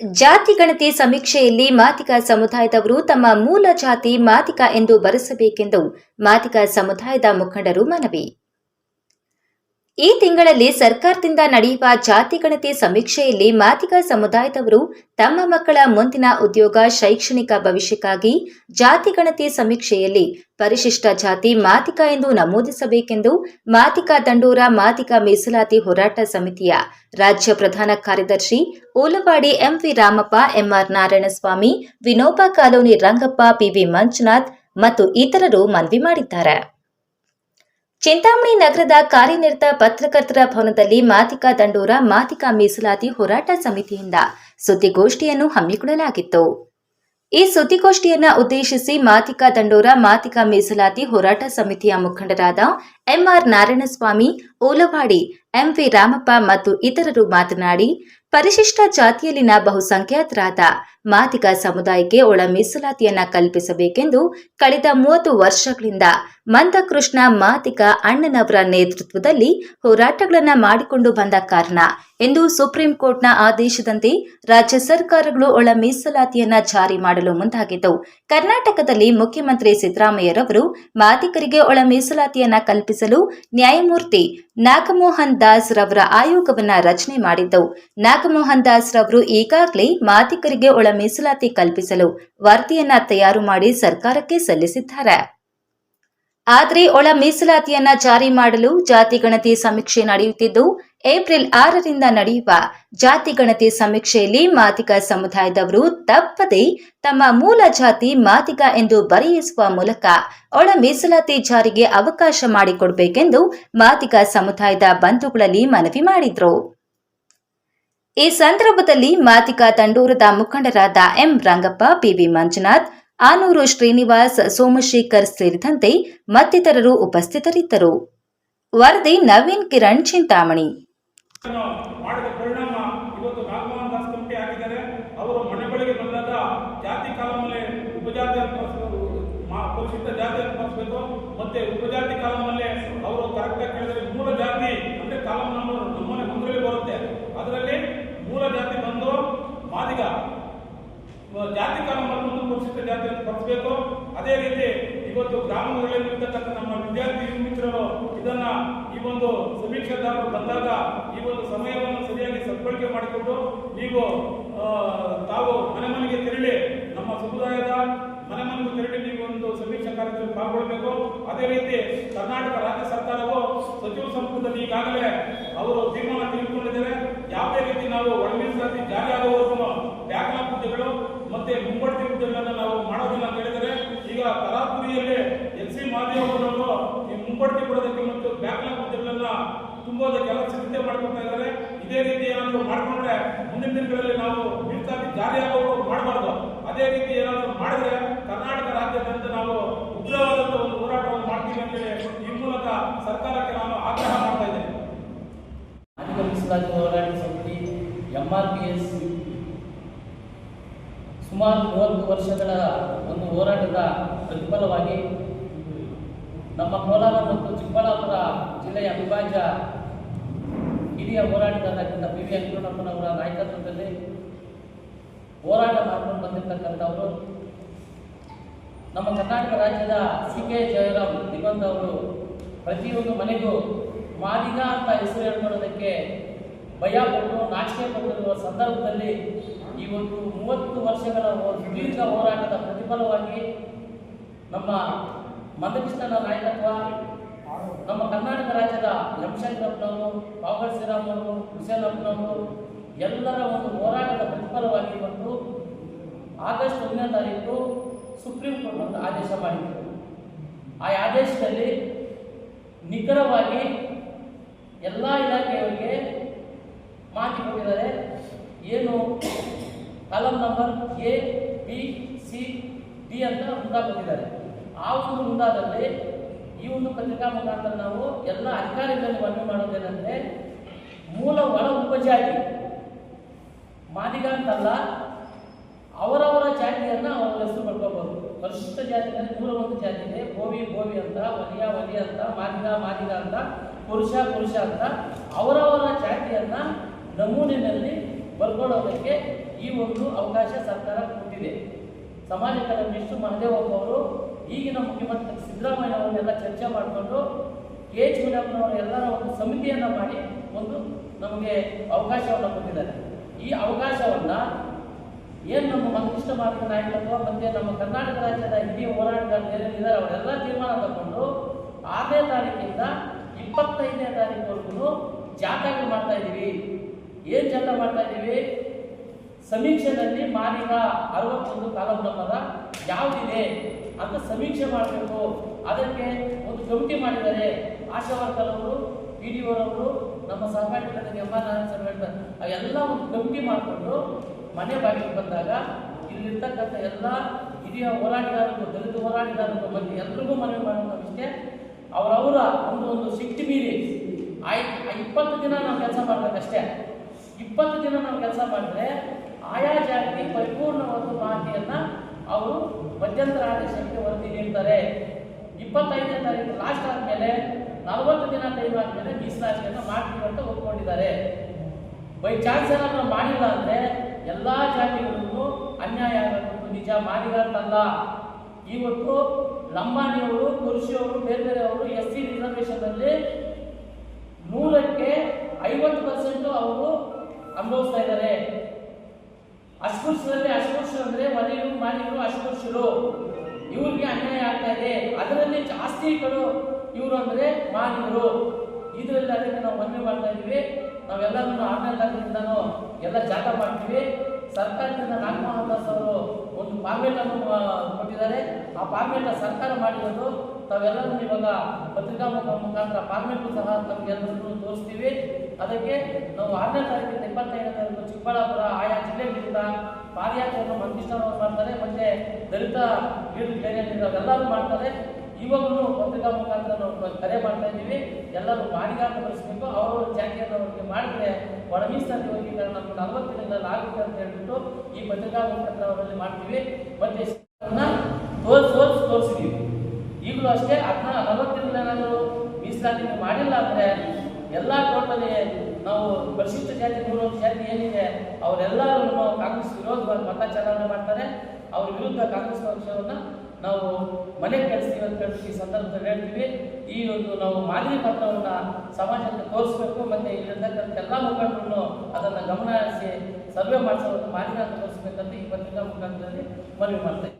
ಜಾತಿ ಗಣತಿ ಸಮೀಕ್ಷೆಯಲ್ಲಿ ಮಾತಿಕ ಸಮುದಾಯದವರು ತಮ್ಮ ಮೂಲ ಜಾತಿ ಮಾತಿಕ ಎಂದು ಬರೆಸಬೇಕೆಂದು ಮಾತಿಕ ಸಮುದಾಯದ ಮುಖಂಡರು ಮನವಿ. ಈ ತಿಂಗಳಲ್ಲಿ ಸರ್ಕಾರದಿಂದ ನಡೆಯುವ ಜಾತಿ ಗಣತಿ ಸಮೀಕ್ಷೆಯಲ್ಲಿ ಮಾದಿಗ ಸಮುದಾಯದವರು ತಮ್ಮ ಮಕ್ಕಳ ಮುಂದಿನ ಉದ್ಯೋಗ, ಶೈಕ್ಷಣಿಕ ಭವಿಷ್ಯಕ್ಕಾಗಿ ಜಾತಿ ಗಣತಿ ಸಮೀಕ್ಷೆಯಲ್ಲಿ ಪರಿಶಿಷ್ಟ ಜಾತಿ ಮಾದಿಗ ಎಂದು ನಮೂದಿಸಬೇಕೆಂದು ಮಾದಿಗ ದಂಡೂರ ಮಾದಿಗ ಮೀಸಲಾತಿ ಹೋರಾಟ ಸಮಿತಿಯ ರಾಜ್ಯ ಪ್ರಧಾನ ಕಾರ್ಯದರ್ಶಿ Olavadi MV Ramappa, MR Narayanaswamy, Vinoba colony Rangappa, PV Manjunath ಮತ್ತು ಇತರರು ಮನವಿ ಮಾಡಿದ್ದಾರೆ. ಚಿಂತಾಮಣಿ ನಗರದ ಕಾರ್ಯನಿರತ ಪತ್ರಕರ್ತರ ಭವನದಲ್ಲಿ ಮಾತಿಕಾ ದಂಡೋರ, ಮಾತಿಕಾ ಮೀಸಲಾತಿ ಹೋರಾಟ ಸಮಿತಿಯಿಂದ ಸುದ್ದಿಗೋಷ್ಠಿಯನ್ನು ಹಮ್ಮಿಕೊಳ್ಳಲಾಗಿತ್ತು. ಈ ಸುದ್ದಿಗೋಷ್ಠಿಯನ್ನ ಉದ್ದೇಶಿಸಿ ಮಾತಿಕಾ ದಂಡೋರ, ಮಾತಿಕಾ ಮೀಸಲಾತಿ ಹೋರಾಟ ಸಮಿತಿಯ ಮುಖಂಡರಾದ ಎಂಆರ್ ನಾರಾಯಣಸ್ವಾಮಿ ಓಲವಾಡಿ ಎಂವಿ ರಾಮಪ್ಪ ಮತ್ತು ಇತರರು ಮಾತನಾಡಿ, ಪರಿಶಿಷ್ಟ ಜಾತಿಯಲ್ಲಿನ ಬಹುಸಂಖ್ಯಾತರಾದ ಮಾದಿಗ ಸಮುದಾಯಕ್ಕೆ ಒಳ ಮೀಸಲಾತಿಯನ್ನ ಕಲ್ಪಿಸಬೇಕೆಂದು ಕಳೆದ ಮೂವತ್ತು ವರ್ಷಗಳಿಂದ ಮಂದಕೃಷ್ಣ ಮಾದಿಗ ಅಣ್ಣನವರ ನೇತೃತ್ವದಲ್ಲಿ ಹೋರಾಟಗಳನ್ನು ಮಾಡಿಕೊಂಡು ಬಂದ ಕಾರಣ ಎಂದು ಸುಪ್ರೀಂ ಕೋರ್ಟ್ನ ಆದೇಶದಂತೆ ರಾಜ್ಯ ಸರ್ಕಾರಗಳು ಒಳ ಮೀಸಲಾತಿಯನ್ನ ಜಾರಿ ಮಾಡಲು ಮುಂದಾಗಿದ್ದವು ಕರ್ನಾಟಕದಲ್ಲಿ ಮುಖ್ಯಮಂತ್ರಿ ಸಿದ್ದರಾಮಯ್ಯರವರು ಮಾದಿಗರಿಗೆ ಒಳ ಮೀಸಲಾತಿಯನ್ನ ಕಲ್ಪಿಸಲು ನ್ಯಾಯಮೂರ್ತಿ ನಾಗಮೋಹನ್ ದಾಸ್ ರವರ ಆಯೋಗವನ್ನ ರಚನೆ ಮಾಡಿದ್ದವು ನಾಗಮೋಹನ್ ದಾಸ್ ರವರು ಈಗಾಗಲೇ ಮಾದಿಗರಿಗೆ ಒಳ ಮೀಸಲಾತಿ ಕಲ್ಪಿಸಲು ವರದಿಯನ್ನ ತಯಾರು ಮಾಡಿ ಸರ್ಕಾರಕ್ಕೆ ಸಲ್ಲಿಸಿದ್ದಾರೆ. ಆದರೆ ಒಳ ಮೀಸಲಾತಿಯನ್ನ ಜಾರಿ ಮಾಡಲು ಜಾತಿ ಗಣತಿ ಸಮೀಕ್ಷೆ ನಡೆಯುತ್ತಿದ್ದು, ಏಪ್ರಿಲ್ ಆರರಿಂದ ನಡೆಯುವ ಜಾತಿ ಗಣತಿ ಸಮೀಕ್ಷೆಯಲ್ಲಿ ಮಾದಿಗ ಸಮುದಾಯದವರು ತಪ್ಪದೇ ತಮ್ಮ ಮೂಲ ಜಾತಿ ಮಾದಿಗ ಎಂದು ಬರೆಯಿಸುವ ಮೂಲಕ ಒಳ ಮೀಸಲಾತಿ ಜಾರಿಗೆ ಅವಕಾಶ ಮಾಡಿಕೊಡಬೇಕೆಂದು ಮಾದಿಗ ಸಮುದಾಯದ ಬಂಧುಗಳಲ್ಲಿ ಮನವಿ ಮಾಡಿದ್ರು. ಈ ಸಂದರ್ಭದಲ್ಲಿ ಮಾತಿಕಾ ತಂಡೂರದ ಮುಖಂಡರಾದ ಎಂ ರಂಗಪ್ಪ, ಪಿವಿ ಮಂಜುನಾಥ್, ಆನೂರು ಶ್ರೀನಿವಾಸ್, ಸೋಮಶೇಖರ್ ಸೇರಿದಂತೆ ಮತ್ತಿತರರು ಉಪಸ್ಥಿತರಿದ್ದರು. ವರದಿ ನವೀನ್ ಕಿರಣ್, ಚಿಂತಾಮಣಿ. ಮತ್ತೆ ಉಪಜಾತಿ ಕಾಲಮಲ್ಲೇ ಅವರು ಮೂಲ ಜಾತಿ, ಅಂದ್ರೆ ಕಾಲಂ ನಂಬರ್ ನಮ್ಮನೆ ಒಂದರಲ್ಲಿ ಬರುತ್ತೆ ಅದರಲ್ಲಿ ಮೂಲ ಜಾತಿ ಬಂದು ಮಾದಿಗ ಜಾತಿ ಕಾನೂನು ಮುಂದುವರಿಸಿದ ಜಾತಿಯನ್ನು ಬಳಸಬೇಕು ಅದೇ ರೀತಿ ಇವತ್ತು ಗ್ರಾಮಗಳಲ್ಲಿರ್ತಕ್ಕಂಥ ನಮ್ಮ ವಿದ್ಯಾರ್ಥಿ ಮಿತ್ರರು ಇದನ್ನ ಈ ಒಂದು ಸಮೀಕ್ಷೆದಾರರು ಬಂದಾಗ ಈ ಒಂದು ಸಮಯವನ್ನು ಸರಿಯಾಗಿ ಸದ್ಬಳಕೆ ಮಾಡಿಕೊಂಡು ನೀವು ತಾವು ಮನೆ ಮನೆಗೆ ತೆರಳಿ ನಮ್ಮ ಸಮುದಾಯದ ಮನೆ ಮನೆಗೂ ತೆರಳಿ ನೀವು ಒಂದು ಸಮೀಕ್ಷಾ ಕಾರ್ಯದಲ್ಲಿ ಪಾಲ್ಗೊಳ್ಬೇಕು. ಅದೇ ರೀತಿ ಕರ್ನಾಟಕ ರಾಜ್ಯ ಸರ್ಕಾರವು ಸಚಿವ ಸಂಪುಟದಲ್ಲಿ ಈಗಾಗಲೇ ಅವರು ತೀರ್ಮಾನ ತೆಗೆದುಕೊಂಡಿದ್ದಾರೆ. ಯಾವುದೇ ರೀತಿ ನಾವು ಒಳಮೀಸಲಾತಿ ಜಾರಿ ಮತ್ತೆ ಮುಂಬಡ್ತಿ ಹುದ್ದೆಗಳನ್ನು ನಾವು ಮಾಡೋದಿಲ್ಲ ಅಂತ ಹೇಳಿದರೆ, ಈಗ ಕಲಾಪುರಿಯಲ್ಲಿ ಎಲ್ ಸಿ ಮಾದೇವರವರು ಈ ಮುಂಬಡ್ತಿ ಕೊಡೋದಕ್ಕೆ ಮತ್ತು ಬ್ಯಾಕ್ಲಾಗ್ ಹುದ್ದೆಗಳನ್ನ ತುಂಬೋದಕ್ಕೆಲ್ಲ ಸಿದ್ಧತೆ ಮಾಡ್ಕೊತಾ ಇದ್ದಾರೆ. ಇದೇ ರೀತಿ ಏನಾದರೂ ಮಾಡ್ಕೊಂಡ್ರೆ ಮುಂದಿನ ದಿನಗಳಲ್ಲಿ ನಾವು ಮೀಸಲಾತಿ ಜಾರಿ ಆಗೋರು ಮಾಡಬಾರ್ದು. ಅದೇ ರೀತಿ ಏನಾದರೂ ಮಾಡಿದ್ರೆ ಕರ್ನಾಟಕ ರಾಜ್ಯದಂತ ನಾವು ಉಗ್ರವಾದಂಥ ಒಂದು ಹೋರಾಟವನ್ನು ಮಾಡ್ತೀವಿ ಅಂತೇಳಿ ಈ ಮೂಲಕ ಸರ್ಕಾರಕ್ಕೆ ನಾನು ಆಗ್ರಹ ಮಾಡ್ತಾ ಇದ್ದೇನೆ. ಹೋರಾಟ ಸಮಿತಿ ಎಂಆರ್ ಪಿ ಎಸ್ ಸುಮಾರು ಮೂವತ್ತು ವರ್ಷಗಳ ಒಂದು ಹೋರಾಟದ ಪ್ರತಿಫಲವಾಗಿ ನಮ್ಮ ಕೋಲಾರ ಮತ್ತು ಚಿಕ್ಕಬಳ್ಳಾಪುರ ಜಿಲ್ಲೆಯ ಅವಿಭಾಜ್ಯ ಹಿರಿಯ ಹೋರಾಟಗಾರರಾಗಿದ್ದ ಪಿ ವಿ ವೆಂಕಟರಮಣವರ ನಾಯಕತ್ವದಲ್ಲಿ ಹೋರಾಟ ಮಾಡ್ಕೊಂಡು ಬಂದಿರತಕ್ಕಂಥವರು ನಮ್ಮ ಕರ್ನಾಟಕ ರಾಜ್ಯದ ಸಿ ಕೆ ಜಯರಾಮ್ ದಿಗಂತ್ ಅವರು ಪ್ರತಿಯೊಂದು ಮನೆಗೂ ಮಾದಿಗ ಅಂತ ಹೆಸರು ಹೇಳ್ಕೊಳ್ಳೋದಕ್ಕೆ ಭಯ ಪಟ್ಟು ನಾಚಿಕೆ ಪಟ್ಟಿರುವ ಸಂದರ್ಭದಲ್ಲಿ ಈ ಒಂದು ಮೂವತ್ತು ವರ್ಷಗಳ ದೀರ್ಘ ಹೋರಾಟದ ಪ್ರತಿಫಲವಾಗಿ ನಮ್ಮ ಮಂದಕೃಷ್ಣನ ನಾಯಕತ್ವ, ನಮ್ಮ ಕರ್ನಾಟಕ ರಾಜ್ಯದ ಎಂ ಶಂಕರಪ್ಪನವರು ಪಾವಗಡ ಶ್ರೀರಾಮನವರು ಹುಸೇನಪ್ಪನವರು ಎಲ್ಲರ ಒಂದು ಹೋರಾಟದ ಪ್ರತಿಫಲವಾಗಿ ಬಂದು ಆಗಸ್ಟ್ ಒಂದನೇ ತಾರೀಕು ಸುಪ್ರೀಂ ಕೋರ್ಟ್ ಒಂದು ಆದೇಶ ಮಾಡಿತ್ತು ಆ ಆದೇಶದಲ್ಲಿ ನಿಖರವಾಗಿ ಎಲ್ಲ ಇಲಾಖೆಯವರಿಗೆ ಮಾಹಿತಿ ಕೊಟ್ಟಿದ್ದಾರೆ ಏನು? Column number A B C D ಅಂತ ಮುಂದಾಗುತ್ತಿದ್ದಾರೆ ಆ ಒಂದು ಮುಂದಾದಲ್ಲಿ ಈ ಒಂದು ಪತ್ರಿಕಾ ಮುಖಾಂತರ ನಾವು ಎಲ್ಲ ಅಧಿಕಾರಿಗಳಲ್ಲಿ ಮನವಿ ಮಾಡೋದೇನೆಂದರೆ, ಮೂಲ ಒಳ ಉಪಜಾತಿ ಮಾದಿಗ ಅಂತಲ್ಲ ಅವರವರ ಜಾತಿಯನ್ನು ಅವರ ಹೆಸರು ಬರ್ಕೋಬಹುದು ಪರಿಶಿಷ್ಟ ಜಾತಿಯಲ್ಲಿ ಮೂಲ ಒಂದು ಜಾತಿ ಇದೆ. ಗೋವಿ ಗೋವಿ ಅಂತ, ವಲಿಯ ವಲಿಯ ಅಂತ, ಮಾದಿಗ ಮಾದಿಗ ಅಂತ, ಪುರುಷ ಪುರುಷ ಅಂತ ಅವರವರ ಜಾತಿಯನ್ನ ನಮೂನಿನಲ್ಲಿ ಬರ್ಕೊಳ್ಳೋದಕ್ಕೆ ಈ ಒಂದು ಅವಕಾಶ ಸರ್ಕಾರ ಕೊಟ್ಟಿದೆ. ಸಮಾಜ ಕಲ್ಯಾಣ ಮಹದೇವ್ ಅವರು ಈಗಿನ ಮುಖ್ಯಮಂತ್ರಿ ಸಿದ್ದರಾಮಯ್ಯ ಅವರನ್ನೆಲ್ಲ ಚರ್ಚೆ ಮಾಡಿಕೊಂಡು ಕೆ ಎಚ್ ಎಲ್ಲರ ಒಂದು ಸಮಿತಿಯನ್ನು ಮಾಡಿ ಒಂದು ನಮಗೆ ಅವಕಾಶವನ್ನು ಕೊಟ್ಟಿದ್ದಾರೆ. ಈ ಅವಕಾಶವನ್ನು ಏನು ನಮ್ಮ ಮಂಕೃಷ್ಣ ಮಾರ್ಗ ನಾಯಕತ್ವ ಮತ್ತು ನಮ್ಮ ಕರ್ನಾಟಕ ರಾಜ್ಯದ ಹಿರಿಯ ಹೋರಾಟಗಾರರು ಏನೇನಿದ್ದಾರೆ ಅವರೆಲ್ಲ ತೀರ್ಮಾನ ತಗೊಂಡು ಆರನೇ ತಾರೀಕಿಂದ ಇಪ್ಪತ್ತೈದನೇ ತಾರೀಕುವರೆಗೂ ಜಾಥಾಗಳು ಮಾಡ್ತಾ ಇದ್ದೀವಿ. ಏನು ಜಾಥಾ ಮಾಡ್ತಾ ಇದ್ದೀವಿ? ಸಮೀಕ್ಷೆನಲ್ಲಿ ಮಾಲಿಕ ಅರವತ್ತೊಂದು ಕಾಲಂ ನಂಬರ ಯಾವುದಿದೆ ಅಂತ ಸಮೀಕ್ಷೆ ಮಾಡಬೇಕು. ಅದಕ್ಕೆ ಒಂದು ಕಮಿಟಿ ಮಾಡಿದ್ದಾರೆ. ಆಶಾ ವರ್ಕರ್ ಅವರು ಪಿ ಡಿ ಅವರು, ನಮ್ಮ ಸಹಕಾರಿ ಎಂ ಆರ್ ನಾರಾಯಣ ಎಲ್ಲ ಒಂದು ಕಮಿಟಿ ಮಾಡಿಕೊಂಡು ಮನೆ ಬಾಗಿಲು ಬಂದಾಗ ಇಲ್ಲಿರ್ತಕ್ಕಂಥ ಎಲ್ಲ ಹಿರಿಯ ಹೋರಾಟಗಾರರು, ದಲಿತ ಹೋರಾಟಗಾರರು ಮತ್ತು ಎಲ್ರಿಗೂ ಮನವಿ ಇಷ್ಟೇ ಅವರವರ ಒಂದು ಒಂದು ಶಕ್ತಿ ಮೀರಿ ಆಯ್ತು. ಇಪ್ಪತ್ತು ದಿನ ನಾವು ಕೆಲಸ ಮಾಡಬೇಕಷ್ಟೇ. ಇಪ್ಪತ್ತು ದಿನ ನಾವು ಕೆಲಸ ಮಾಡಿದ್ರೆ ಆಯಾ ಜಾತಿ ಪರಿಪೂರ್ಣವಾದ ಮಾಹಿತಿಯನ್ನು ಅವರು ಮಧ್ಯಂತರ ಆದೇಶಕ್ಕೆ ವರದಿ ನೀಡ್ತಾರೆ. ಇಪ್ಪತ್ತೈದನೇ ತಾರೀಕು ಲಾಸ್ಟ್ ಆದಮೇಲೆ, ನಲವತ್ತು ದಿನ ಟೈಮ್ ಆದಮೇಲೆ ಮೀಸಲಾತಿಯನ್ನು ಮಾಡ್ತೀವಿ ಅಂತ ಒಪ್ಕೊಂಡಿದ್ದಾರೆ. ಬೈ ಚಾನ್ಸ್ ಏನಾದ್ರು ಮಾಡಿಲ್ಲ ಅಂದ್ರೆ ಎಲ್ಲ ಜಾತಿಗಳಿಗೂ ಅನ್ಯಾಯ ಆಗಬೇಕು ನಿಜ ಮಾಡಿದಂತಲ್ಲ ಇವತ್ತು ಲಂಬಾಣಿಯವರು ಕುರುಷಿಯವರು ಬೇರೆ ಬೇರೆಯವರು ಎಸ್ ಸಿ ರಿಸರ್ವೇಷನ್ನಲ್ಲಿ ನೂರಕ್ಕೆ ಐವತ್ತು ಪರ್ಸೆಂಟು ಅವರು ಅನುಭವಿಸ್ತಾ ಇದ್ದಾರೆ. ಅಸ್ಪೃಶ್ಯರಲ್ಲಿ ಅಸ್ಪೃಶ್ಯರು ಅಂದ್ರೆ ಮನೆಯರು ಮಾಲೀಕರು ಅಸ್ಪೃಶ್ಯರು ಇವ್ರಿಗೆ ಅನ್ಯಾಯ ಆಗ್ತಾ ಇದೆ. ಅದರಲ್ಲಿ ಜಾಸ್ತಿಗಳು ಇವರು ಅಂದ್ರೆ ಇದರಲ್ಲಿ ಅದಕ್ಕೆ ನಾವು ಮನವಿ ಮಾಡ್ತಾ ಇದೀವಿ ನಾವೆಲ್ಲರೂ ಆಮೇಲೆ ತಾರೀಕಿಂದನೂ ಎಲ್ಲ ಜಾಗ ಮಾಡ್ತೀವಿ. ಸರ್ಕಾರದಿಂದ ನಾಗಮೋಹನ್ ದಾಸ್ ಅವರು ಒಂದು ಫಾರ್ಮೇಟ್ ಅನ್ನು ಕೊಟ್ಟಿದ್ದಾರೆ. ಆ ಫಾರ್ಮೇಟ್ ಸರ್ಕಾರ ಮಾಡಿರೋದು ತಾವೆಲ್ಲರೂ ಇವಾಗ ಪತ್ರಿಕಾ ಮುಖ ಮುಖಾಂತರ ಫಾರ್ಮೇಟ್ ಸಹ ನಮಗೆಲ್ಲರೂ ತೋರಿಸ್ತೀವಿ. ಅದಕ್ಕೆ ನಾವು ಆರನೇ ತಾರೀಕಿಂದ ಇಪ್ಪತ್ತೈದನೇ ತಾರೀಕು ಚಿಕ್ಕಬಳ್ಳಾಪುರ, ಆಯಾ ಜಿಲ್ಲೆಗಳಿಂದ ಪಾದಯಾತ್ರೆಯನ್ನು ಅವರು ಮಾಡ್ತಾರೆ. ಮತ್ತೆ ದಲಿತ ಎಲ್ಲರೂ ಮಾಡ್ತಾರೆ. ಇವಾಗಲೂ ಪತ್ರಿಕಾ ಮುಖಾಂತರ ನಾವು ಕರೆ ಮಾಡ್ತಾ ಇದ್ದೀವಿ. ಎಲ್ಲರೂ ಮಾಡಿಗಾಟ ಬರಿಸ್ಬೇಕು. ಅವರು ಜಾತಿಯನ್ನು ಅವರಿಗೆ ಮಾಡಿದ್ರೆ ಒಳ ಮೀಸಲಾತಿ ವರ್ಗೀಕರಣ ನಮ್ಗೆ ನಲವತ್ತು ದಿನದಲ್ಲಿ ಆಗುತ್ತೆ ಅಂತ ಹೇಳ್ಬಿಟ್ಟು ಈ ಪತ್ರಿಕಾ ಮುಖಾಂತರ ಅವರಲ್ಲಿ ಮಾಡ್ತೀವಿ. ಮತ್ತೆ ಅಷ್ಟೇ ಹದಿನ ನಲವತ್ತು ದಿನದಲ್ಲಿ ಏನಾದರೂ ಮೀಸಲಾತಿ ಮಾಡಿಲ್ಲ ಅಂದರೆ ಎಲ್ಲ ಟೋಟಲಿ ನಾವು ಪರಿಶಿಷ್ಟ ಜಾತಿ ಮೂರು ಜಾತಿ ಏನಿದೆ, ಅವರೆಲ್ಲರೂ ಕಾಂಗ್ರೆಸ್ ವಿರೋಧವಾಗಿ ಮತ ಚಲಾವಣೆ ಮಾಡ್ತಾರೆ. ಅವ್ರ ವಿರುದ್ಧ ಕಾಂಗ್ರೆಸ್ ಪಕ್ಷವನ್ನು ನಾವು ಮನೆ ಕಳಿಸ್ತೀವಿ ಅಂತ ಹೇಳಿ ಈ ಸಂದರ್ಭದಲ್ಲಿ ಹೇಳ್ತೀವಿ. ಈ ಒಂದು ನಾವು ಮಾದರಿ ಪತ್ರವನ್ನು ಸಮಾಜಕ್ಕೆ ತೋರಿಸ್ಬೇಕು. ಮತ್ತು ಇಲ್ಲಿರ್ತಕ್ಕಂಥ ಎಲ್ಲ ಮುಖಂಡರನ್ನು ಅದನ್ನು ಗಮನ ಹರಿಸಿ ಸರ್ವೆ ಮಾಡಿಸೋ ಒಂದು ಮಾದರಿ ಅಂತ ತೋರಿಸ್ಬೇಕಂತ ಈ ಪತ್ರಿಕಾ ಮುಖಾಂತರದಲ್ಲಿ ಮನವಿ ಮಾಡ್ತಾ ಇದ್ದೀವಿ.